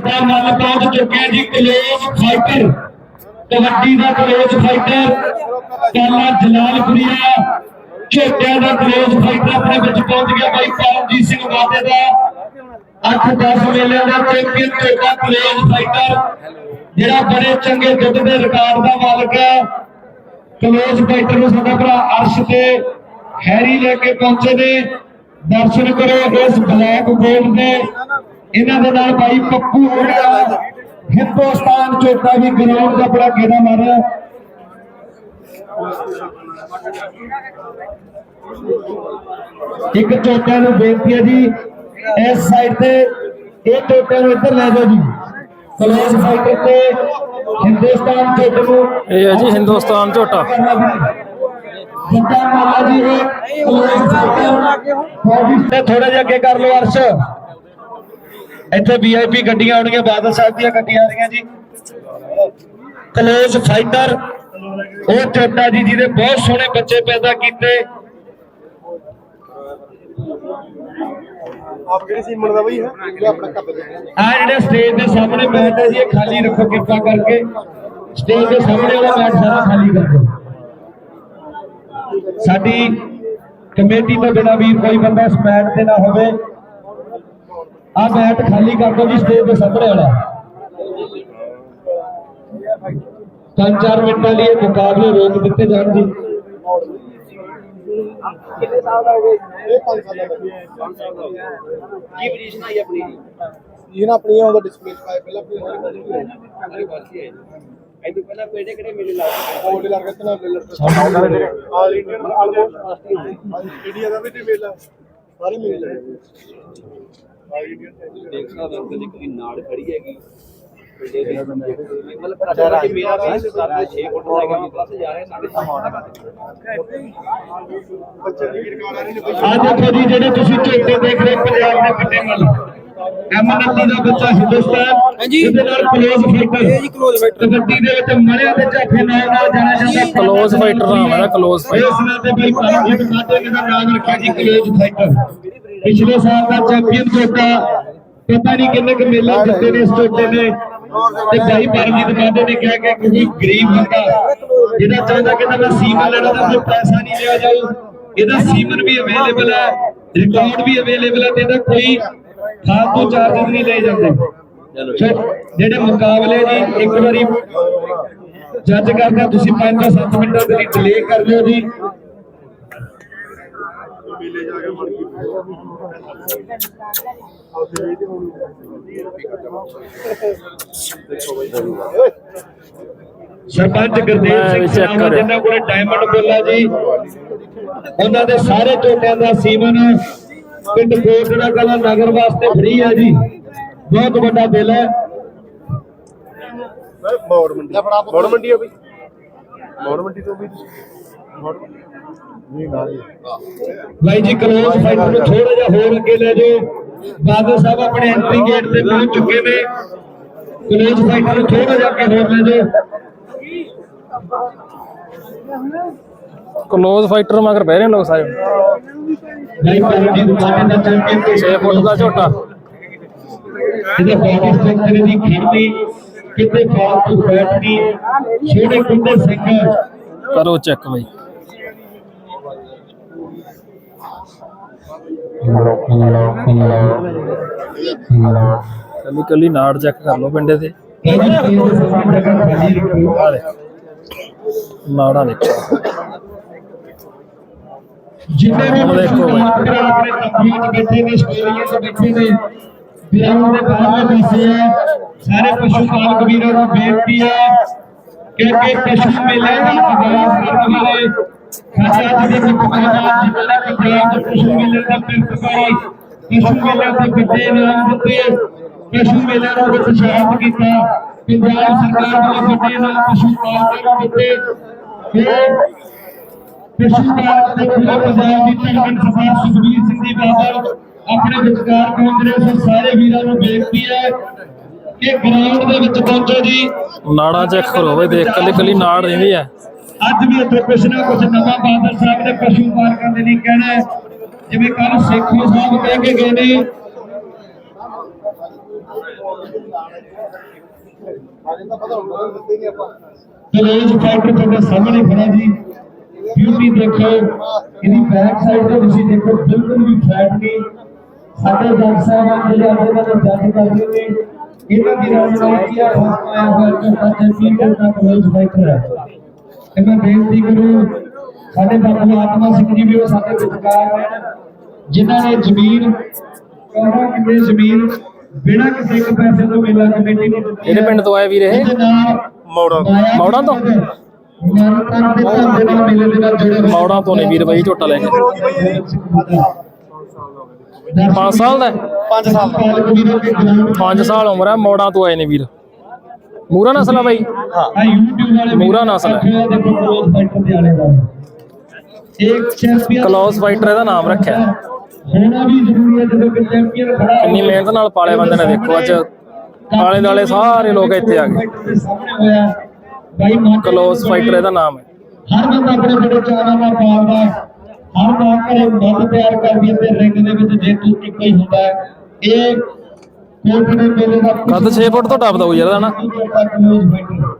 ਦਾ ਮੱਲ ਪਹੁੰਚ ਚੁੱਕਿਆ ਜੀ ਕਲੋਜ਼ ਫਾਈਟਰ ਕਬੱਡੀ ਦਾ ਕਲੋਜ਼ ਫਾਈਟਰ ਕਾਲਾ ਜਲਾਲਪੁਰੀਆ, ਝੋਟਿਆਂ ਦਾ ਕਲੋਜ਼ ਫਾਈਟਰ ਆਪਣੇ ਵਿੱਚ ਪਹੁੰਚ ਗਿਆ ਬਾਈ ਪਰਮਜੀਤ ਸਿੰਘ ਵਾਦੇ ਦਾ। 8-10 ਮੇਲਿਆਂ ਦਾ ਚੈਂਪੀਅਨ ਝੋਟਾ ਕਲੋਜ਼ ਫਾਈਟਰ ਜਿਹੜਾ ਬੜੇ ਚੰਗੇ ਦੁੱਧ ਦੇ ਰਿਕਾਰਡ ਦਾ ਮਾਲਕ ਹੈ। ਕਲੋਜ਼ ਫਾਈਟਰ ਨੂੰ ਸਾਡਾ ਭਰਾ ਅਰਸ਼ ਤੇ ਹੈਰੀ ਲੈ ਕੇ ਪਹੁੰਚੇ ਨੇ। ਦਰਸ਼ਨ ਕਰੋ ਇਸ ਬਲੈਕ ਗੋਲਡ ਦੇ। ਇਹਨਾਂ ਦੇ ਨਾਲ ਭਾਈ ਪੱਪੂ ਹੋਣਾ ਹਿੰਦੁਸਤਾਨ ਚੋਟਾ ਵੀ ਗਰਾਊਂਡ ਦਾ ਬੜਾ ਗੇੜਾ ਮਾਰਿਆ। ਇੱਕ ਚੋਟਿਆਂ ਨੂੰ ਬੇਨਤੀ ਹੈ ਜੀ ਇਸ ਸਾਈਡ ਤੇ ਇਹ ਚੋਟਿਆਂ ਨੂੰ ਇੱਧਰ ਲੈ ਜਾਓ ਜੀ। ਕਲੋਜ਼ ਫਾਈਟਰ ਤੇ ਹਿੰਦੁਸਤਾਨ ਚੋਟੇ ਨੂੰ ਇਹ ਹੈ ਜੀ ਹਿੰਦੁਸਤਾਨ ਝੋਟਾ ਜਿੱਦਾਂ ਮਾਲਾ ਜੀ ਇਹ ਕਲੋਜ਼ ਫਾਈਟਰ ਥੋੜਾ ਜਿਹਾ ਅੱਗੇ ਕਰ ਲਓ ਅਰਸ਼। ਇੱਥੇ ਵੀਆਈਪੀ ਗੱਡੀਆਂ ਆਉਣਗੀਆਂ ਬਾਦਲ ਸਾਹਿਬ ਦੀਆਂ ਗੱਡੀਆਂ ਆ ਰਹੀਆਂ ਜੀ। ਕਲੋਜ਼ ਫਾਈਟਰ ਉਹ ਚੋਟਾ ਜੀ ਜਿਹਦੇ ਬਹੁਤ ਸੋਹਣੇ ਬੱਚੇ ਪੈਦਾ ਕੀਤੇ। ਆਪ ਕਿਹੜੀ ਸੀਮਨ ਦਾ ਬਈ ਹੈ ਇਹ ਆਪਣਾ ਕੱਪ ਆ ਜਿਹੜੇ ਸਟੇਜ ਦੇ ਸਾਹਮਣੇ ਹੈ ਜੀ ਇਹ ਖਾਲੀ ਰੱਖੋ ਕਿਰਪਾ ਕਰਕੇ। ਸਟੇਜ ਦੇ ਸਾਹਮਣੇ ਵਾਲਾ ਮੈਟ ਸਾਰਾ ਖਾਲੀ ਕਰ ਦਿਓ ਸਾਡੀ ਕਮੇਟੀ ਤੋਂ ਬਿਨਾਂ ਵੀ ਕੋਈ ਬੰਦਾ ਇਸ ਮੈਟ ਤੇ ਨਾ ਹੋਵੇ। ਆ ਮੈਟ ਖਾਲੀ ਕਰ ਦਿਓ ਜੀ ਸਟੇਜ ਦੇ ਸਾਹਮਣੇ ਵਾਲਾ। ਪੰਜ ਚਾਰ ਮਿੰਟਾਂ ਲਈ ਮੁਕਾਬਲੇ ਰੋਕ ਦਿੱਤੇ ਜਾਣ ਜੀ। ਇਹ 5 ਸਾਲਾਂ ਦਾ। ਕੀ ਪੋਜੀਸ਼ਨ ਆਈ ਆਪਣੀ? ਇਹ ਨਾ ਆਪਣੀ ਉਹਦਾ ਡਿਸਪਲੇ ਪਾਇਆ। ਪਹਿਲਾਂ ਅਰੇ ਬਾਕੀ ਹੈ। ਇਹ ਤੋਂ ਪਹਿਲਾਂ ਕਿਹੜੇ ਕਿਹੜੇ ਮੇਲੇ ਲਾਏ ਕੋਲ ਲੱਗ ਗਿਆ ਨਾ ਆਲ ਇੰਡੀਅਨ ਆਲਮੋਸਟ ਇੰਡੀਆ ਦਾ ਵੀ ਤੇ ਮੇਲਾ। ਸਾਰੇ ਮੇਲੇ ਲੱਗੇ ਆਲ ਇੰਡੀਅਨ ਦੇਖ ਸਕਦੇ ਹੋ ਕਿ ਕੋਈ ਨਾਲ ਖੜੀ ਹੈਗੀ ਮਤਲਬ ਮੇਰਾ ਵੀ 6 ਫੁੱਟ ਦਾ ਹੈਗਾ ਪਲੱਸ ਜਾ ਰਿਹਾ 7.5 ਬੱਚੇ ਦੀ ਰਿਕਾਰਡ ਆ ਰਹੀ ਨੇ ਆ ਦੇਖੋ ਜੀ ਜਿਹੜੇ ਤੁਸੀਂ ਝੋਟੇ ਦੇਖ ਰਹੇ ਪੰਜਾਬ ਦੇ ਵੱਡੇ ਮੱਲ। ਐਮਐਨਐਲ ਦਾ ਬੱਚਾ ਹਿੰਦੁਸਤਾਨ। ਜਿਹਦੇ ਨਾਲ ਕਲੋਜ਼ ਫਾਈਟਰ ਇਹ ਜੀ close fighter। ਕਬੱਡੀ ਦੇ ਵਿੱਚ ਮੜਿਆਂ ਦੇ ਝਾਫੇ ਨਾਲ ਨਾਲ ਜਾਣਾ ਜਾਂਦਾ Close fighter ਨਾਮ ਹੈ close fighter। ਇਸ ਨਾਲ ਤੇ ਬਈ ਮਾਤੇ ਨੇ ਦਾ ਨਾਮ ਰੱਖਿਆ ਜੀ ਕਲੋਜ਼ ਫਾਈਟਰ ਪਿਛਲੇ ਸਾਲ ਦਾ ਚੈਂਪੀਅਨ ਝੋਟਾ ਪਤਾ ਨਹੀਂ ਕਿੰਨੇ ਕੁ ਮੇਲੇ ਜਿੱਤੇ ਨੇ ਇਸ ਝੋਟੇ ਨੇ ਤੇ ਭਾਈ ਪਰਮਜੀਤ ਮਾਤੇ ਨੇ ਕਿਹਾ ਕਿ ਕੋਈ ਗਰੀਬ ਬੰਦਾ ਜਿਹੜਾ ਚਾਹੁੰਦਾ ਕਿ ਮੈਂ ਸੀਮਨ ਲੈਣਾ ਤਾਂ ਕੋਈ ਪੈਸਾ ਨਹੀਂ ਲਿਆ ਜਾਊ ਇਹਦਾ ਸੀਮਨ ਵੀ ਅਵੇਲੇਬਲ ਹੈ ਰਿਕਾਰਡ ਵੀ ਅਵੇਲੇਬਲ ਹੈ ਤੇ ਇਹਦਾ ਕੋਈ ਫਾਲਤੂ ਚਾਰਜਸ ਨਹੀਂ ਲਏ ਜਾਂਦੇ ਜਿਹੜੇ ਮੁਕਾਬਲੇ ਜੀ ਇੱਕ ਵਾਰੀ ਜੱਜ ਕਰਦਾ ਤੁਸੀਂ 5 ਤੋਂ 7 ਮਿੰਟਾਂ ਦੇ ਲਈ ਡਿਲੇ ਕਰ ਲਿਓ ਜੀ ਮੇਲੇ ਜਾ ਕੇ ਮਰ ਗਈ ਤੇ ਸਰਪੰਚ ਗੁਰਦੇਵ ਸਿੰਘ ਸਰਾਵਾ। ਜਿਨ੍ਹਾਂ ਕੋਲੇ ਡਾਇਮੰਡ ਬੋਲਾ ਜੀ ਉਹਨਾਂ ਦੇ ਸਾਰੇ ਝੋਟਿਆਂ ਦਾ ਸੀਮਨ ਪਿੰਡ ਕੋਟੜਾ ਕਲਾ ਨਗਰ ਵਾਸਤੇ ਫ੍ਰੀ ਹੈ ਜੀ। ਬਹੁਤ ਵੱਡਾ ਦਿਲ ਹੈ। ਮੌੜ ਮੰਡੀ। ਮੌੜ ਮੰਡੀ ਆ ਬਈ ਮੌੜ ਮੰਡੀ ਤੋਂ ਵੀ ਮੌੜ ਮੰਡੀ। ਨਹੀਂ ਨਾ ਜੀ ਭਾਈ ਜੀ ਕਲੋਜ਼ ਫਾਈਟਰ ਨੂੰ ਥੋੜਾ ਜਿਹਾ ਹੋਰ ਅੱਗੇ ਲੈ ਜਾਓ। ਬਾਦਲ ਸਾਹਿਬ ਆਪਣੇ ਐਂਟਰੀ ਗੇਟ ਤੇ ਪਹੁੰਚ ਚੁੱਕੇ ਨੇ। ਕਲੋਜ਼ ਫਾਈਟਰ ਨੂੰ ਥੋੜਾ ਜਿਹਾ ਅੱਗੇ ਹੋਰ ਲੈ ਜਾਓ। ਕਲੋਜ਼ ਫਾਈਟਰ ਮਗਰ ਬਹਿ ਰਹੇ ਨੇ ਲੋਕ ਚੈਂਪੀਅਨ 6 ਫੁੱਟ ਦਾ ਝੋਟਾ। ਇਹਦੇ ਬਾਡੀ ਸਟਰਕਚਰ ਦੀ ਖੜਨੀ ਕਿਤੇ ਫਾਲਤੂ ਫੈਟ ਨਹੀਂ ਛੋਟੇ ਕੁੰਡੇ ਸਿੰਘ ਕਰੋ ਚੈੱਕ ਬਈ। ਕੱਲੀ ਕੱਲੀ ਨਾੜ ਚੈੱਕ ਕਰ ਲਓ ਪਿੰਡੇ ਤੇ। ਨਾੜਾਂ ਦੇਖੋ। ਜਿੰਨੇ ਵੀ। ਮਾਤਰਾ ਆਪਣੇ ਤਕਰੀਰ ਬੈਠੇ ਨੇ ਸਟੇਡੀਅਮ ਤੇ ਬੈਠੇ ਨੇ ਵੀਰਾਂ ਦੇ ਬਾਹਰ ਬੈਠੇ ਆ ਸਾਰੇ ਪਸ਼ੂ ਪਾਲਕ ਵੀਰਾਂ ਨੂੰ ਬੇਨਤੀ ਹੈ ਕਿ ਕਿ ਪਸ਼ੂ ਮੇਲੇ ਦਾ ਆਗਾਜ਼ ਕਰਨ ਵਾਲੇ ਸਾਡੇ ਅੱਜ ਦੇ ਮੁਕਾਬਲਾ ਜ਼ਿਲ੍ਹਾ ਪੰਜਾਬ ਦੇ ਪਸ਼ੂ ਮੇਲੇ ਦਾ ਪਿੰਡਕਾਰੀ ਪਸ਼ੂ ਮੇਲੇ ਦੇ ਵੱਡੇ ਇਨਾਮ ਦਿੱਤੇ ਪਸ਼ੂ ਮੇਲੇ ਨੂੰ ਉਤਸ਼ਾਹਿਤ ਕੀਤਾ। ਪੰਜਾਬ ਸਰਕਾਰ ਵੱਲੋਂ ਵੱਡੇ ਇਨਾਮ ਪਸ਼ੂ ਪਾਲਕਾਂ ਨੂੰ ਦਿੱਤੇ। ਤੇ ਪਸ਼ੂ ਪਾਲਕ ਦੇ ਖਿਲਾਫ ਪੰਜਾਬ ਦੀ ਧਰਮਨ ਸਰਦਾਰ ਸੁਖਬੀਰ ਸਿੰਘ ਜੀ ਬਾਦਲ ਆਪਣੇ ਵਿਚਕਾਰ ਪਹੁੰਚ ਰਹੇ ਸੋ। ਸਾਰੇ ਵੀਰਾਂ ਨੂੰ ਬੇਨਤੀ ਹੈ ਕਿ ਗਰਾਊਂਡ ਦੇ ਵਿੱਚ ਪਹੁੰਚੋ ਜੀ। ਨਾੜਾਂ ਚੈੱਕ ਕਰੋ ਬਈ ਦੇਖ ਕੱਲੀ ਕੱਲੀ ਨਾੜ ਰਹਿੰਦੀ ਆ ਅੱਜ ਵੀ ਇੱਥੇ ਕੁਛ ਨਾ ਕੁਛ ਨਵਾਂ ਬਾਦਲ ਸਾਹਿਬ ਨੇ ਪਸ਼ੂ ਪਾਲਕਾਂ ਦੇ ਲਈ ਕਹਿਣਾ ਹੈ। ਜਿਵੇਂ ਕੱਲ ਸੇਖੋ ਸਾਹਿਬ ਕਹਿ ਕੇ ਗਏ ਨੇ ਤਾਂ ਪਤਾ ਹੁੰਦਾ ਦਿੱਤੇ ਨਹੀਂ ਆਪਾਂ। ਕਲੇਜ ਫੈਕਟਰ ਤੁਹਾਡੇ ਸਾਹਮਣੇ ਖੜਾ ਜੀ। ਬਿਊਟੀ ਦੇਖੋ ਇਹਦੀ ਬੈਕ ਸਾਈਡ ਤੇ ਤੁਸੀਂ ਦੇਖੋ ਬਿਲਕੁਲ ਵੀ ਫੈਟ ਨਹੀਂ। ਸਾਡੇ ਜੱਜ ਸਾਹਿਬਾਨ ਜਿਹੜੇ ਅੱਜ ਇਹਨਾਂ ਦੇ ਜੱਜ ਕਰਦੇ ਨੇ ਇਹਨਾਂ ਦੀ ਰਣਨੀਤੀ ਆ? ਹੁਕਮ ਆਇਆ ਹੋਇਆ ਝੋਟਾ ਚੈਂਪੀਅਨ ਦਾ ਕਲੇਜ ਫੈਕਟਰ ਹੈ ਤੇ ਮੈਂ ਬੇਨਤੀ ਕਰੂੰ ਸਾਡੇ ਬਾਬੂ ਆਤਮਾ ਸਿੰਘ ਜੀ ਵੀ ਉਹ ਸਾਡੇ ਵਿਚਕਾਰ ਨੇ ਜਿਨ੍ਹਾਂ ਨੇ ਜ਼ਮੀਨ ਕੌੜਾ ਕਿੰਨੇ ਜ਼ਮੀਨ ਬਿਨਾਂ ਕਿਸੇ ਇੱਕ ਪੈਸੇ ਤੋਂ ਮੇਲਾ ਕਮੇਟੀ ਨੂੰ ਦਿੱਤੀ ਹੈ। ਪਿੰਡ ਤੋਂ ਆਏ ਵੀਰ ਮੌੜਾ। ਮੌੜਾਂ ਤੋਂ? ਮੌੜਾਂ ਤੋਂ ਨੇ ਵੀਰ ਬਾਈ ਝੋਟਾ ਲੈ ਕੇ। ਪੰਜ ਸਾਲ ਦਾ 5 ਸਾਲ ਦਾ। 5 ਸਾਲ ਉਮਰ ਹੈ ਮੌੜਾਂ ਤੋਂ ਆਏ ਨੇ ਵੀਰ। ਮੂਰਾ ਨਸਲ ਆ ਬਾਈ? ਵਾਲੇ ਮੂਹਰਾ ਨਸਲ ਹੈ। ਹੈ ਕਲੌਸ ਫਾਈਟਰ ਇਹਦਾ ਨਾਮ ਰੱਖਿਆ। ਹੋਣਾ ਵੀ ਜ਼ਰੂਰੀ ਹੈ ਜਦੋਂ ਕਿ ਚੈਂਪੀਅਨ ਖੜਾ ਕਿੰਨੀ ਮਿਹਨਤ ਨਾਲ ਪਾਲੇ ਬੰਦੇ ਨੇ ਦੇਖੋ ਅੱਜ ਆਲੇ ਦੁਆਲੇ ਸਾਰੇ ਲੋਕ ਇੱਥੇ ਆ ਗਏ। ਕਲੌਸ ਫਾਈਟਰ ਇਹਦਾ ਨਾਮ ਹੈ। ਹਰ ਬੰਦਾ ਆਪਣੇ ਬੜੇ ਚਾਵਾਂ ਨਾਲ ਪਾਲਦਾ। ਹੈ। ਹਰ ਮਾਂ ਘਰੇ ਮੱਧ ਤਿਆਰ ਕਰਦੀ ਹੈ ਤੇ ਰਿੰਗ ਦੇ ਵਿੱਚ ਜੇਤੂ ਇੱਕੋ ਹੀ ਹੁੰਦਾ ਹੈ। ਇਹ ਕੋਟ ਦੇ ਮੇਲੇ ਦਾ ਕੱਦ 6 ਫੁੱਟ ਤੋਂ ਟੱਪਦਾ ਹੋਊ ਯਾਰ ਇਹਦਾ ਨਾ। ਕਲੋਜ਼ ਫਾਈਟਰ ਹੋ।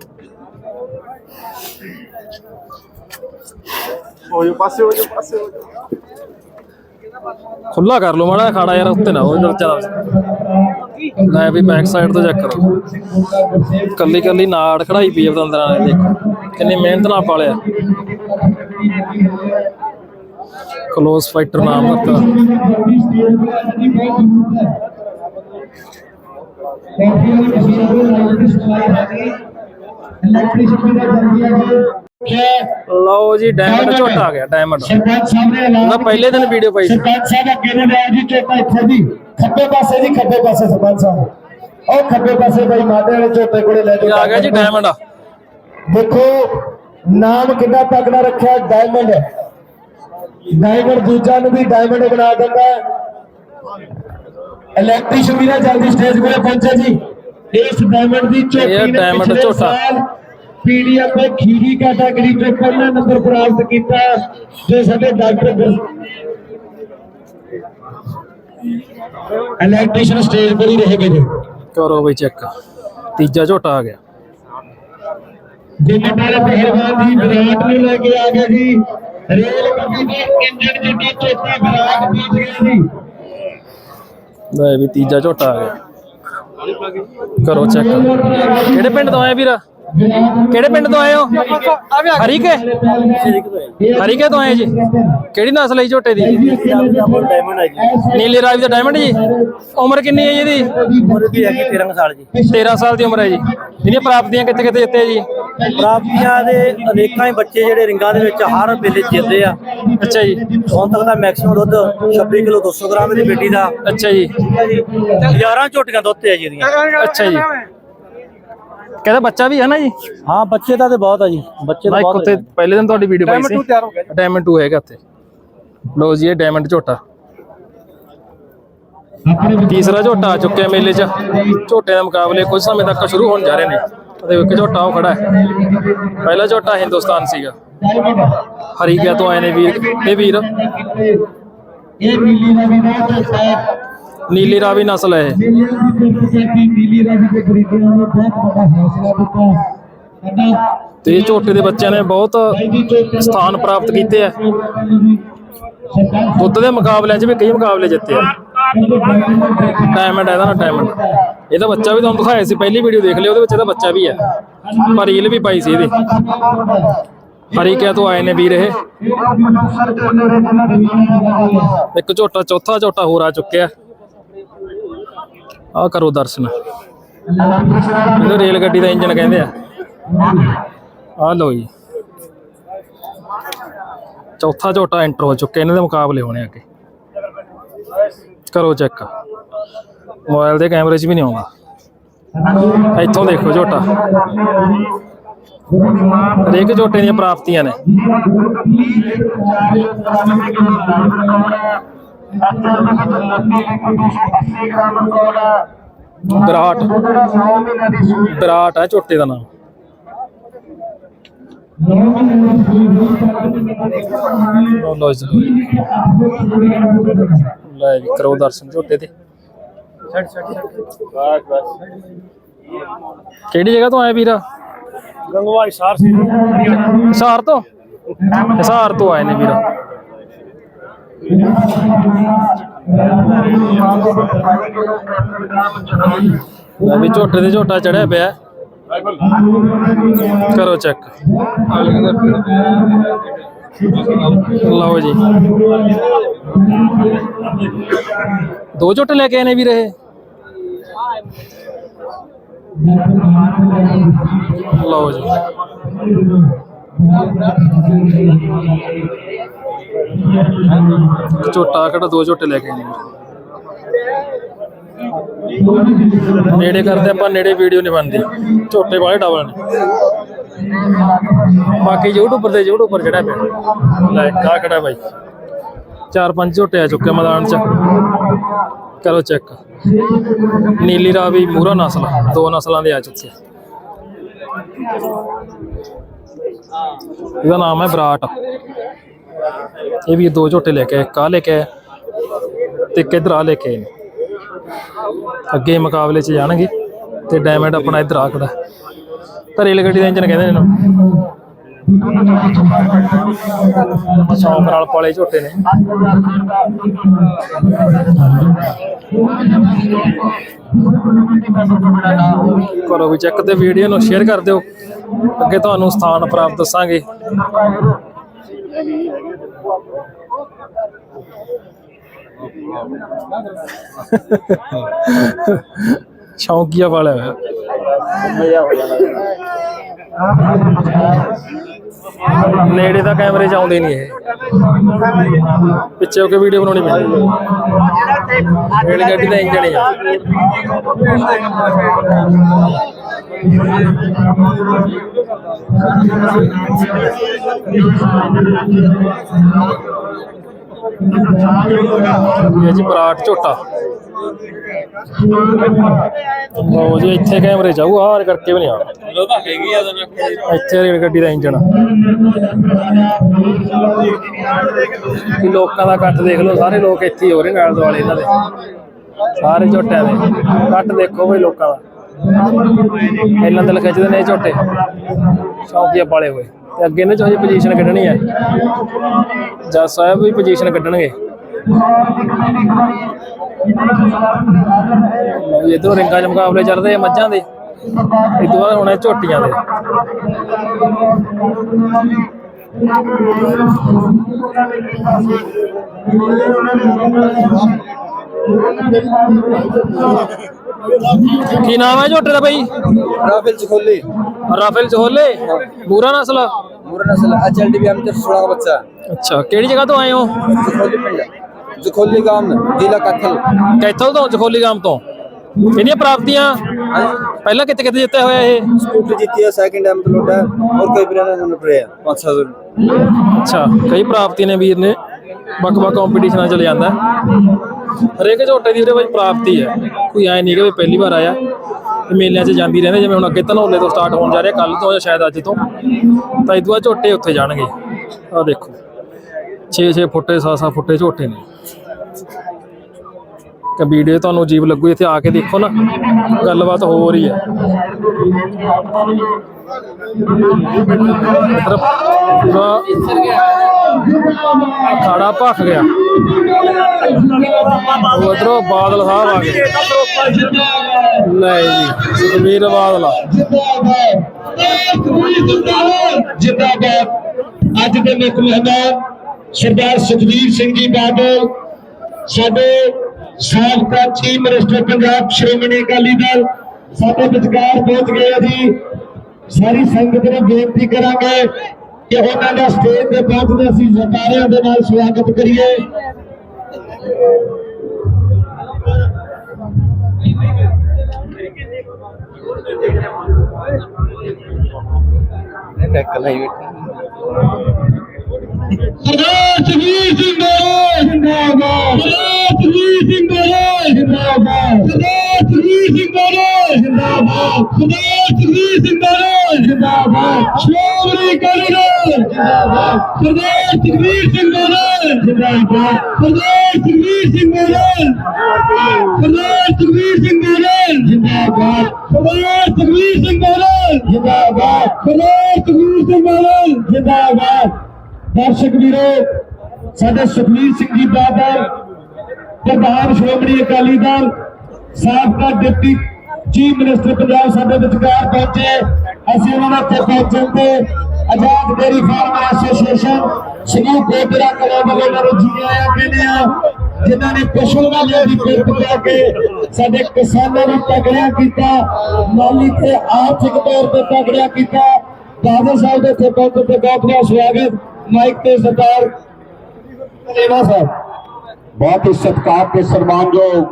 ਜਾ ਪਾਸੇ ਹੋ ਜਾ ਪਾਸੇ ਹੋ ਜਾ। ਖੁੱਲਾ ਕਰ ਲਓ ਮਾੜਾ ਜਿਹਾ ਖਾੜਾ ਯਾਰ, ਉੱਤੇ ਨਾ ਉਹ ਇਧਰ ਚੱਲ। ਲੈ ਵੀ ਬੈਕ ਸਾਈਡ ਤੋਂ ਚੈੱਕ ਕਰੋ ਕੱਲੀ ਕੱਲੀ ਨਾੜ ਖੜਾਈ ਪਈ ਆ ਨੇ, ਦੇਖੋ। ਕਿੰਨੀ ਮਿਹਨਤ ਨਾਲ ਪਾਲਿਆ। ਕਲੋਸ ਫਾਈਟਰ ਨਾਮ ਦਿੱਤਾ। ਇਲੈਕਟ੍ਰਿਸਿਟੀ ਦਾ ਜਲਦੀ ਆ ਕਿ ਲਓ ਜੀ ਡਾਇਮੰਡ ਝੋਟਾ ਆ ਗਿਆ ਡਾਇਮੰਡ ਸਰਪੰਚ ਸਾਹਿਬ ਨੇ ਐਲਾਨ ਉਹਦਾ ਪਹਿਲੇ ਦਿਨ ਵੀਡੀਓ ਪਾਈ ਸੀ। ਸਰਪੰਚ ਸਾਹਿਬ ਅੱਗੇ ਨੇ ਲਿਆ ਜੀ ਝੋਟਾ ਇੱਥੇ ਦੀ ਖੱਬੇ ਪਾਸੇ ਜੀ ਖੱਬੇ ਪਾਸੇ ਸਰਪੰਚ ਸਾਹਿਬ। ਉਹ ਖੱਬੇ ਪਾਸੇ ਬਾਈ ਮਾਡੇ ਵਾਲੇ ਝੋਟੇ ਕੋਲੇ ਲੈ ਇਹ ਆ ਗਿਆ ਜੀ ਡਾਇਮੰਡ ਦੇਖੋ ਨਾਮ ਕਿੰਨਾ ਤਕੜਾ ਰੱਖਿਆ ਡਾਇਮੰਡ ਡਾਇਮੰਡ ਦੂਜਾ ਨੂੰ ਵੀ ਡਾਇਮੰਡ ਬਣਾ ਦਿੰਦਾ ਇਲੈਕਟ੍ਰੀਸ਼ੀਅਨ ਵੀ ਨਾ ਜਲਦੀ ਸਟੇਜ ਕੋਲੇ ਪਹੁੰਚੇ ਜੀ। ਇਸ ਡਾਇਮੰਡ ਦੀ ਚੋਟੀ ਇਹ ਨੇ ਪਿਛਲੇ ਝੋਟਾ। ਸਾਲ ਪੀਡੀਐਫ ਖੀਰੀ ਕੈਟਾਗਰੀ ਤੇ ਪਹਿਲਾ ਨੰਬਰ ਪ੍ਰਾਪਤ ਕੀਤਾ ਤੇ ਸਾਡੇ ਡਾਕਟਰ ਇਲੈਕਟ੍ਰੀਸ਼ੀਅਨ ਸਟੇਜ ਕੋਲ ਹੀ ਰਹੇਗੇ ਜੀ ਕਰੋ ਬਈ ਚੈੱਕ ਤੀਜਾ ਝੋਟਾ ਆ ਗਿਆ। ਜਿੰਨੇ ਮੇਰੇ ਪਹਿਲਵਾਨ ਜੀ ਵਿਰਾਟ ਨੂੰ ਲੈ ਕੇ ਆ ਗਏ ਜੀ ਰੇਲ ਗੱਡੀ ਦੇ ਇੰਜਣ ਜਿੱਡੀ ਚੋਟੀ ਵਿਰਾਟ ਪਹੁੰਚ ਗਿਆ ਜੀ ਲੈ ਵੀ ਤੀਜਾ ਝੋਟਾ ਆ ਗਿਆ। ਕਰੋ ਚੈੱਕ ਕਿਹੜੇ ਪਿੰਡ ਤੋਂ ਆਏ ਵੀਰ? ਕਿਹੜੇ ਪਿੰਡ ਤੋਂ ਆਏ ਹੋ? ਹਰੀਕੇ? ਹਰੀਕੇ ਤੋਂ ਆਏ ਜੀ। ਕਿਹੜੀ ਨਸਲ ਹੈ ਝੋਟੇ ਦੀ? ਨੀਲੇ ਰਾਵੀ ਦਾ ਡਾਇਮੰਡ ਜੀ। ਉਮਰ ਕਿੰਨੀ ਹੈ ਜੀ ਇਹਦੀ? ਉਮਰ ਵੀ ਹੈਗੀ 13 ਸਾਲ ਜੀ। 13 ਸਾਲ ਦੀ ਉਮਰ ਹੈ ਜੀ। ਜਿਹਦੀਆਂ ਪ੍ਰਾਪਤੀਆਂ ਕਿੱਥੇ ਕਿੱਥੇ ਜਿੱਤੇ ਜੀ? ਪ੍ਰਾਪਤੀਆਂ ਦੇ ਅਨੇਕਾਂ ਹੀ ਬੱਚੇ ਜਿਹੜੇ ਰਿੰਗਾਂ ਦੇ ਵਿੱਚ ਹਰ ਵੇਲੇ ਜਿੱਤਦੇ ਆ। ਅੱਛਾ ਜੀ। ਹੁਣ ਤੱਕ ਦਾ ਮੈਕਸਿਮਮ ਦੁੱਧ 26 ਕਿਲੋ 200 ਗ੍ਰਾਮ ਦੀ ਬੇਟੀ ਦਾ। ਅੱਛਾ ਜੀ। ਠੀਕ ਹੈ ਜੀ। ਹਜ਼ਾਰਾਂ ਝੋਟੀਆਂ ਦੁੱਧ ਤੇ ਆ ਜੀ ਇਹਦੀਆਂ। ਅੱਛਾ ਜੀ। ਕਹਿੰਦਾ ਬੱਚਾ ਵੀ ਹੈ ਨਾ ਜੀ? ਹਾਂ ਬੱਚੇ ਦਾ ਤੇ ਬਹੁਤ ਆ ਜੀ। ਬੱਚੇ ਇੱਕ ਉੱਥੇ ਪਹਿਲੇ ਦਿਨ ਤੁਹਾਡੀ ਵੀਡੀਓ ਪਾਈ ਸੀ। Diamond two ਤਿਆਰ ਹੋ ਗਿਆ ਡਾਇਮੰਡ 2 ਹੈਗਾ ਉੱਥੇ। ਲੋ ਜੀ ਇਹ ਡਾਇਮੰਡ ਝੋਟਾ। ਤੀਸਰਾ ਝੋਟਾ ਆ ਚੁੱਕਿਆ ਮੇਲੇ 'ਚ। ਝੋਟੇ ਦੇ ਮੁਕਾਬਲੇ ਕੁਝ ਸਮੇਂ ਤੱਕ ਸ਼ੁਰੂ ਹੋਣ ਜਾ ਰਹੇ ਨੇ। ਅਤੇ ਇੱਕ ਝੋਟਾ ਉਹ ਖੜਾ ਹੈ। ਪਹਿਲਾ ਝੋਟਾ ਹਿੰਦੁਸਤਾਨ ਸੀਗਾ। ਹਰੀ ਗਿਆ ਤੋਂ ਆਏ ਨੇ ਵੀਰ। ਇਹ ਵੀਰ। ਇਹ ਰਵੀ ਦਾ ਝੋਟਾ ਹੈ ਨੀਲੀ ਰਾਵੀ ਨਸਲ ਹੈ ਇਹ। ਨੀਲੀ ਰਵੀ ਦੇ ਪ੍ਰਤੀ ਨੀਲੀ ਰਵੀ ਦੇ ਖਰੀਦਣ ਨੂੰ ਬਹੁਤ ਵੱਡਾ ਹੌਸਲਾ ਦਿੱਤਾ ਸਾਡਾ ਤੇ ਇਹ ਝੋਟੇ ਦੇ ਬੱਚਿਆਂ ਨੇ ਬਹੁਤ ਸਥਾਨ ਪ੍ਰਾਪਤ ਕੀਤੇ ਆ। ਦੁੱਧ ਦੇ ਮੁਕਾਬਲਿਆਂ 'ਚ ਵੀ ਕਈ ਮੁਕਾਬਲੇ ਜਿੱਤੇ ਆ। ਡਾਇਮੰਡ ਹੈ। ਇਹਦਾ ਨਾ ਡਾਇਮੰਡ ਇਹਦਾ ਬੱਚਾ ਵੀ ਤੁਹਾਨੂੰ ਦਿਖਾਇਆ ਸੀ ਪਹਿਲੀ ਵੀਡੀਓ ਦੇਖ ਲਿਓ ਉਹਦੇ ਵਿੱਚ ਇਹਦਾ ਬੱਚਾ ਵੀ ਹੈ। ਪਰ ਰੀਲ ਵੀ ਪਾਈ ਸੀ ਇਹਦੀ। ਹਰੀ ਕਿਆ ਤੋਂ ਆਏ ਨੇ ਵੀਰ ਇਹ। ਇੱਕ ਝੋਟਾ ਚੌਥਾ ਝੋਟਾ ਹੋਰ ਆ ਚੁੱਕਿਆ। ਆ ਕਰੋ ਦਰਸ਼ਨ। ਇਹਨੂੰ ਰੇਲ ਗੱਡੀ ਦਾ ਇੰਜਨ ਕਹਿੰਦੇ ਆ। ਆ ਲਓ ਜੀ। ਚੌਥਾ ਝੋਟਾ ਐਂਟਰ ਹੋ ਚੁੱਕੇ ਇਹਨਾਂ ਦੇ ਮੁਕਾਬਲੇ ਹੋਣੇ ਅੱਗੇ। ਕਰੋ ਚੈੱਕ ਮੋਬਾਈਲ ਦੇ ਕੈਮਰੇ 'ਚ ਵੀ ਨਹੀਂ ਆਉਂਦਾ। ਇੱਥੋਂ ਦੇਖੋ ਝੋਟਾ। ਹਰੇਕ ਝੋਟੇ ਦੀਆਂ ਪ੍ਰਾਪਤੀਆਂ ਨੇ। ਵਿਰਾਟ ਵਿਰਾਟ ਹੈ ਝੋਟੇ ਦਾ ਨਾਮ। ਲੋ ਜੀ। ਲੈ ਜੀ ਕਰੋ ਦਰਸ਼ਨ ਝੋਟੇ ਤੇ। ਬਸ ਬਸ ਕਿਹੜੀ ਜਗ੍ਹਾ ਤੋਂ ਆਏ ਵੀਰਾ? ਗੰਗਵਾਈ ਸਾਰ ਸੀ ਹਿਸਾਰ ਤੋਂ? ਹਿਸਾਰ ਤੋਂ ਆਏ ਨੇ ਵੀਰਾ। ਲੈ ਵੀ ਝੋਟੇ ਦੇ ਝੋਟਾ ਚੜਿਆ ਪਿਆ। ਕਰੋ ਚੈੱਕ ਲਓ ਜੀ। ਦੋ ਝੋਟੇ ਲੈ ਕੇ ਆਏ ਨੇ ਵੀਰ ਇਹ। ਲਓ ਜੀ। ਝੋਟਾ ਕਿਹੜਾ ਦੋ ਝੋਟੇ ਲੈ ਕੇ ਆਏ ਨੇ। ਨੇੜੇ ਕਰਦੇ ਆਪਾਂ, ਨੇੜੇ ਵੀਡੀਓ ਨਹੀਂ ਬਣਦੀ। ਝੋਟੇ ਵਾਲੇ ਡਬਲ ਨੇ। ਬਾਕੀ ਯੂਟਿਊਬਰ ਦੇ ਯੂਟਿਊਬਰ ਜਿਹੜਾ ਪਿਆ? ਲੈ ਕਾ ਖੜਾ ਬਾਈ? ਚਾਰ ਪੰਜ ਝੋਟੇ ਆ ਚੁੱਕੇ ਮੈਦਾਨ 'ਚ। ਕਰੋ ਚੈੱਕ ਨੀਲੀ ਰਾਵੀ ਮੂਰਾ ਨਸਲ, ਦੋ ਨਸਲਾਂ ਦੇ ਆ ਚੁੱਕੇ। ਇਹਦਾ ਨਾਮ ਹੈ ਬਰਾਟ ਇਹ ਵੀ ਦੋ ਝੋਟੇ ਲੈ ਕੇ ਆਏ ਕਾ ਲੈ ਕੇ ਆਏ ਤੇ ਕਿਧਰ ਆ ਲੈ ਕੇ ਆਏ ਅੱਗੇ ਮੁਕਾਬਲੇ 'ਚ ਜਾਣਗੇ ਤੇ ਡਾਇਮੰਡ ਆਪਣਾ ਇੱਧਰ ਆ ਖੜਾ। ਤਾਂ ਰੇਲ ਗੱਡੀ ਦਾ ਇੰਜਨ ਕਹਿੰਦੇ ਨੇ ਇਹਨੂੰ। ਸ਼ੌਂਕ ਨਾਲ ਪਾਲੇ ਝੋਟੇ ਨੇ। ਕਰੋ ਵੀ ਚੈੱਕ ਤੇ ਵੀਡੀਓ ਨੂੰ ਸ਼ੇਅਰ ਕਰ ਦਿਓ। ਅੱਗੇ ਤੁਹਾਨੂੰ ਸਥਾਨ ਪ੍ਰਾਪਤ ਦੱਸਾਂਗੇ। ਸ਼ੌਂਕੀਆ ਵਾਲਾ ਹੋਇਆ। ਨੇੜੇ ਤਾਂ ਕੈਮਰੇ ਚ ਆਉਂਦੇ ਨਹੀਂ ਇਹ। ਪਿੱਛੇ ਹੋ ਕੇ ਵੀਡੀਓ ਬਣਾਉਣੀ ਪੈਂਦੀ। ਰੇਲ ਗੱਡੀ ਦਾ ਇੰਜਣ ਹੀ ਇਹ ਜੀ ਬਰਾਟ ਝੋਟਾ। ਲਓ ਜੀ ਇੱਥੇ ਕੈਮਰੇ ਜਾਊ ਆਹ ਕਰਕੇ ਵੀ ਨਹੀਂ ਹੈਗੀ ਆ ਤਾਂ ਇੱਥੇ ਰੇਲ ਗੱਡੀ ਦਾ ਇੰਜਣ ਕਿ ਲੋਕਾਂ ਦਾ ਕੱਟ ਦੇਖ ਲਓ ਸਾਰੇ ਲੋਕ ਇੱਥੇ ਹੀ ਹੋ ਰਹੇ ਨਾਲ ਦੁਆਲੇ ਇਹਨਾਂ ਦੇ। ਸਾਰੇ ਝੋਟਿਆਂ ਦੇ। ਕੱਟ ਦੇਖੋ ਬਈ ਲੋਕਾਂ ਦਾ। ਇਹਨਾਂ ਦਿਲ ਖਿੱਚਦੇ ਨੇ ਝੋਟੇ। ਸ਼ੌਕੀਆ ਪਾਲੇ ਹੋਏ। ਤੇ ਅੱਗੇ ਇਹਨਾਂ ਚ ਪੋਜੀਸ਼ਨ ਕੱਢਣੀ ਹੈ। ਜੱਜ ਸਾਹਿਬ ਵੀ ਪੋਜੀਸ਼ਨ ਕੱਢਣਗੇ। ਲਓ ਜੀ ਰਿੰਗਾਂ 'ਚ ਮੁਕਾਬਲੇ ਚੱਲਦੇ ਆ ਮੱਝਾਂ ਦੇ। ਇਸ ਤੋਂ ਬਾਅਦ ਹੁਣ ਝੋਟੀਆਂ ਦੇ। ਕੀ ਨਾਮ ਹੈ ਝੋਟੇ ਦਾ ਬਾਈ राफेल चिखोली ਰਾਫੇਲ ਚੋਲੇ ਬੂਰਾ ਨਸਲ मुरा नस्ल H L D B M सोलह का बच्चा ਅੱਛਾ ਕਿਹੜੀ ਜਗ੍ਹਾ ਤੋਂ ਆਏ ਹੋ चिखोली पिंड चिखोली गांव में जिला कथल ਕਿੱਥੋਂ ਤੋਂ ਜਖੋਲੀ ਗਾਮ ਤੋਂ ਇਹਦੀਆਂ ਪ੍ਰਾਪਤੀਆਂ ਪਹਿਲਾਂ ਕਿਤੇ ਕਿਤੇ ਜਿੱਤਿਆ ਹੋਇਆ ਇਹ स्कूटी जीती है सेकंड टाइम तो लौटा है और कई बिना हमने पड़े हैं पाँच छह सौ ਅੱਛਾ ਕਈ ਪ੍ਰਾਪਤੀਆਂ ਨੇ ਵੀਰ ਨੇ ਵੱਖ-ਵੱਖ ਕੰਪੀਟੀਸ਼ਨਾਂ ਚ ਜਾਂਦਾ ਹਰੇਕ ਝੋਟੇ ਦੀ ਉਹਦੇ ਵਿੱਚ ਪ੍ਰਾਪਤੀ ਹੈ। ਕੋਈ ਐ ਨਹੀਂ ਕਿ ਵੀ ਪਹਿਲੀ ਵਾਰ ਆਇਆ। ਮੇਲਿਆਂ 'ਚ ਜਾਂਦੀ ਰਹਿੰਦੇ, ਜਿਵੇਂ ਹੁਣ ਅੱਗੇ ਧਨੌਲੇ ਤੋਂ ਸਟਾਰਟ ਹੋਣ ਜਾ ਰਿਹਾ ਕੱਲ ਤੋਂ ਜਾਂ ਸ਼ਾਇਦ ਅੱਜ ਤੋਂ। ਤਾਂ ਇਹ ਤੋਂ ਝੋਟੇ ਉੱਥੇ ਜਾਣਗੇ। ਆਹ ਦੇਖੋ। 6-6 ਫੁੱਟੇ 7-7 ਫੁੱਟੇ ਝੋਟੇ ਨੇ। ਕਿ ਵੀਡੀਓ ਤੁਹਾਨੂੰ ਅਜੀਬ ਲੱਗੂ, ਇੱਥੇ ਆ ਕੇ ਦੇਖੋ ਨਾ। ਗੱਲਬਾਤ ਹੋ ਰਹੀ ਹੈ। ਇੱਧਰ ਪੂਰਾ ਖਾੜਾ ਭਖ ਗਿਆ। ਉਧਰੋਂ ਬਾਦਲ ਸਾਹਿਬ ਆ ਗਏ। ਲੈ ਜੀ, ਸੁਖਬੀਰ ਬਾਦਲ ਜਿੰਦਾਬਾਦ ਅੱਜ ਦੇ ਮੁੱਖ ਮਹਿਮਾਨ ਸਰਦਾਰ ਸੁਖਬੀਰ ਸਿੰਘ ਜੀ ਬਾਦਲ, ਸਾਡੇ ਸਾਬਕਾ ਚੀਫ ਮਿਨਿਸਟਰ ਪੰਜਾਬ ਸ਼੍ਰੋਮਣੀ ਅਕਾਲੀ ਦਲ, ਸਾਡੇ ਵਿਚਕਾਰ ਪਹੁੰਚ ਗਏ ਜੀ। ਸਾਰੀ ਸੰਗਤ ਨੂੰ ਬੇਨਤੀ ਕਰਾਂਗੇ ਕਿ ਉਹਨਾਂ ਦਾ ਸਟੇਜ ਤੇ ਪਹੁੰਚਦੇ ਅਸੀਂ ਜ਼ਕਾਰਿਆਂ ਦੇ ਨਾਲ ਸਵਾਗਤ ਕਰੀਏ। ਟੈਕਲ ਹੈ ਸਰਦਾਰ ਜਗਵੀਰ ਸਿੰਘ ਬਾਰੇ ਜਿੰਦਾਬਾਦ। ਸਰਦਾਰ ਜਗਵੀਰ ਸਿੰਘ ਬਾਰੇ ਜਿੰਦਾਬਾਦ। ਸਰਦਾਰ ਜਗਵੀਰ ਸਿੰਘ ਬਾਰੇ ਜਿੰਦਾਬਾਦ। ਸਰਦਾਰ ਜਗਵੀਰ ਸਿੰਘ ਬਾਰੇ ਜਿੰਦਾਬਾਦ। ਸ਼੍ਰੋਮਣੀ ਦਲ। ਜਿੰਦਾਬਾਦ। ਸਰਦਾਰ ਜਗਵੀਰ ਸਿੰਘ ਬਾਰੇ ਜਿੰਦਾਬਾਦ। ਸਰਦਾਰ ਜਗਵੀਰ ਸਿੰਘ ਬਾਰੇ ਸਰਦਾਰ ਜਗਵੀਰ ਸਿੰਘ ਬਾਰੇ ਜਿੰਦਾਬਾਦ। ਸਰਦਾਰ ਜਗਵੀਰ ਸਿੰਘ ਬਾਰੇ ਜਿੰਦਾਬਾਦ। ਸਰਦਾਰ ਜਗਵੀਰ ਸਿੰਘ ਬਾਰੇ ਜਿੰਦਾਬਾਦ। ਦਰਸ਼ਕ ਵੀਰੋ, ਸਾਡੇ ਸੁਖਵੀਰ ਸਿੰਘ ਜੀ ਬਾਦਲ ਪ੍ਰਧਾਨ ਸ਼੍ਰੋਮਣੀ ਅਕਾਲੀ ਦਲ, ਸਾਬਕਾ ਡਿਪਟੀ ਚੀਫ ਮਿਨਿਸਟਰ ਪੰਜਾਬ ਸਾਡੇ ਵਿਚਕਾਰ ਪਹੁੰਚੇ। ਅਸੀਂ ਉਹਨਾਂ ਦੇ ਪਹੁੰਚਣ ਤੇ ਆਜ਼ਾਦ ਡੇਰੀ ਫਾਰਮ ਐਸੋਸੀਏਸ਼ਨ ਸਮੂਹ ਕੋਟਰਾ ਕਲਾ ਵੱਲੋਂ ਨੂੰ ਜੀ ਆਇਆਂ ਕਹਿੰਦੇ ਆ, ਜਿਨ੍ਹਾਂ ਨੇ ਪਸ਼ੂ ਮੇਲੇ ਦੀ ਕਿਰਤ ਕਰਾ ਸਾਡੇ ਕਿਸਾਨਾਂ ਨੂੰ ਤਗੜਿਆ ਕੀਤਾ, ਮਾਲੀ ਤੇ ਆਰਥਿਕ ਤੌਰ ਤੇ ਤਗੜਿਆ ਕੀਤਾ। ਬਾਦਲ ਸਾਹਿਬ ਦੇ ਇੱਥੇ ਪਹੁੰਚਣ ਤੇ ਬਹੁਤ ਬਹੁਤ ਸਵਾਗਤ। ਮਾਈਕ ਤੇ ਸਰਦਾਰ ਲੇਵਾ ਸਾਹਿਬ। ਬਹੁਤ ਹੀ ਸਤਿਕਾਰ ਤੇ ਸਨਮਾਨਯੋਗ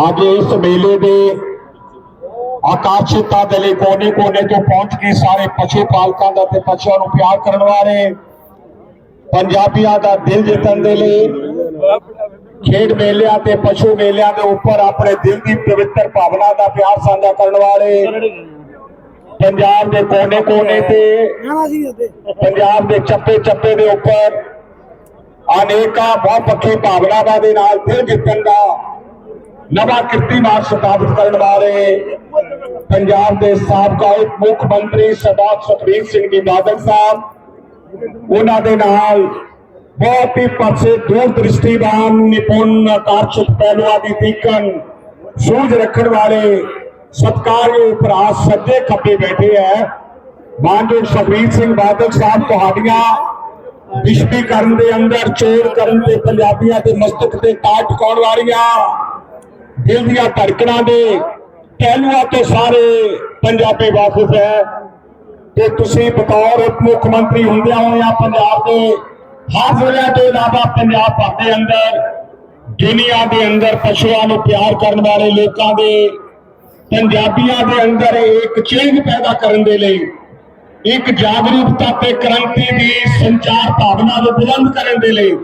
ਅੱਜ ਇਸ ਮੇਲੇ ਦੇ ਆਕਰਸ਼ਿਤਾ ਦੇ ਲਈ ਕੋਨੇ ਕੋਨੇ ਤੋਂ ਪਹੁੰਚ ਕੇ ਸਾਰੇ ਪਸ਼ੂ ਪਾਲਕਾਂ ਦਾ ਤੇ ਪਸ਼ੂਆਂ ਨੂੰ ਪਿਆਰ ਕਰਨ ਵਾਲੇ ਪੰਜਾਬੀਆਂ ਦਾ ਦਿਲ ਜਿੱਤਣ ਦੇ ਲਈ ਖੇਡ ਮੇਲਿਆਂ ਤੇ ਪਸ਼ੂ ਮੇਲਿਆਂ ਦੇ ਉੱਪਰ ਆਪਣੇ ਦਿਲ ਦੀ ਪਵਿੱਤਰ ਭਾਵਨਾ ਦਾ ਪਿਆਰ ਸਾਂਝਾ ਕਰਨ ਵਾਲੇ ਪੰਜਾਬ ਦੇ ਕੋਨੇ ਕੋਨੇ ਤੇ ਪੰਜਾਬ ਦੇ ਚੱਪੇ ਚੱਪੇ ਦੇ ਉੱਪਰ ਅਨੇਕਾਂ ਬਹੁਪੱਖੀ ਭਾਵਨਾਵਾਂ ਦੇ ਨਾਲ ਦਿਲ ਜਿੱਤਣ ਦਾ ਨਵਾਂ ਕੀਰਤੀਮਾਨ ਸਥਾਪਿਤ ਕਰਨ ਵਾਲੇ ਪੰਜਾਬ ਦੇ ਸਾਬਕਾ ਉਪ ਮੁੱਖ ਮੰਤਰੀ ਸਰਦਾਰ ਸੁਖਬੀਰ ਸਿੰਘ ਜੀ ਬਾਦਲ ਸਾਹਿਬ ਉਹਨਾਂ ਦੇ ਨਾਲ ਬਹੁਤ ਹੀ ਪਾਸੇ ਦੂਰ ਦ੍ਰਿਸ਼ਟੀਵਾਨ ਨਿਪੁੰਨ ਆਕਰਸ਼ਕ ਪਹਿਲੂਆਂ ਦੀ ਦੀਕਨ ਸੂਝ ਰੱਖਣ ਵਾਲੇ ਸਤਕਾਰਯੋਗ ਭਰਾ ਸੱਜੇ ਖੱਬੇ ਬੈਠੇ ਹੈ ਮਾਨਯੋਗ ਸੁਖਬੀਰ ਸਿੰਘ ਬਾਦਲ ਸਾਹਿਬ, ਤੁਹਾਡੀਆਂ ਵਿਸ਼ਵੀ ਕਰਨ ਦੇ ਅੰਦਰ ਚੋਰ ਕਰਨ ਤੇ ਪੰਜਾਬੀਆਂ ਦੇ ਮਸਤਕ ਤੇ ਤਾਜ ਟਿਕਾਉਣ ਵਾਲੀਆਂ ਦਿਲ ਦੀਆਂ ਧੜਕਣਾਂ ਦੇ ਪਹਿਲੂਆਂ ਤੋਂ ਸਾਰੇ ਪੰਜਾਬੀ ਵਾਕਿਫ ਹੈ। ਤੇ ਤੁਸੀਂ ਬਤੌਰ ਉਪ ਮੁੱਖ ਮੰਤਰੀ ਹੁੰਦਿਆਂ ਹੋਇਆਂ ਪੰਜਾਬ ਦੇ ਹਰ ਜ਼ਿਲ੍ਹੇ ਤੋਂ ਇਲਾਵਾ ਪੰਜਾਬ ਭਰ ਦੇ ਅੰਦਰ, ਦੁਨੀਆ ਦੇ ਅੰਦਰ ਪਸ਼ੂਆਂ ਨੂੰ ਪਿਆਰ ਕਰਨ ਵਾਲੇ ਲੋਕਾਂ ਦੇ ਪੰਜਾਬੀਆਂ ਦੇ ਅੰਦਰ ਇੱਕ ਚੇਂਜ ਪੈਦਾ ਕਰਨ ਦੇ ਲਈ, ਇੱਕ ਜਾਗਰੂਕਤਾ ਤੇ ਕ੍ਰਾਂਤੀ ਦੀ ਸੰਚਾਰ ਭਾਵਨਾ ਨੂੰ ਬੁਲੰਦ ਕਰਨ ਦੇ ਲਈ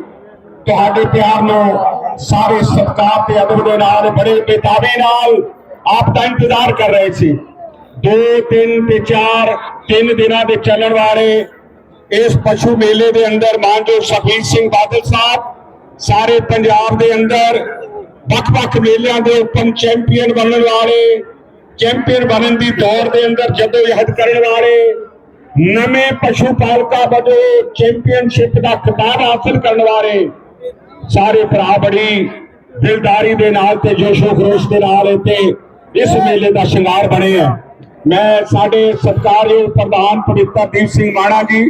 ਤੁਹਾਡੇ ਪਿਆਰ ਨੂੰ ਸਾਰੇ ਸਤਿਕਾਰ ਤੇ ਅਦਬ ਦੇ ਨਾਲ, ਬੜੇ ਬੇਤਾਬੀ ਨਾਲ ਆਪ ਦਾ ਇੰਤਜ਼ਾਰ ਕਰ ਰਹੇ ਸੀ। ਦੋ, ਤਿੰਨ ਤੇ ਚਾਰ, ਤਿੰਨ ਦਿਨਾਂ ਦੇ ਚੱਲਣ ਵਾਲੇ ਇਸ ਪਸ਼ੂ ਮੇਲੇ ਦੇ ਅੰਦਰ ਮਾਨਯੋਗ ਸੁਖਬੀਰ ਸਿੰਘ ਬਾਦਲ ਸਾਹਿਬ, ਸਾਰੇ ਪੰਜਾਬ ਦੇ ਅੰਦਰ ਵੱਖ-ਵੱਖ ਮੇਲਿਆਂ ਦੇ ਓਪਨ ਚੈਂਪੀਅਨ ਬਣਨ ਵਾਲੇ ਚੈਂਪੀਅਨ ਬਣਨ ਦੀ ਦੌੜ ਦੇ ਅੰਦਰ ਜਦੋਜਹਿਦ ਕਰਨ ਵਾਲੇ ਨਵੇਂ ਪਸ਼ੂ ਪਾਲਕਾਂ ਵਜੋਂ ਚੈਂਪੀਅਨਸ਼ਿਪ ਦਾ ਖਿਤਾਬ ਹਾਸਲ ਕਰਨ ਵਾਲੇ ਸਾਰੇ ਭਰਾ ਬੜੀ ਦਿਲਦਾਰੀ ਦੇ ਨਾਲ ਤੇ ਜੋਸ਼ੋ ਖਰੋਸ਼ ਦੇ ਨਾਲ ਇੱਥੇ ਇਸ ਮੇਲੇ ਦਾ ਸ਼ਿੰਗਾਰ ਬਣੇ ਆ। ਮੈਂ ਸਾਡੇ ਸਤਿਕਾਰਯੋਗ ਪ੍ਰਧਾਨ ਪਵਿੱਤਰਦੀਪ ਸਿੰਘ ਮਾਣਾ ਜੀ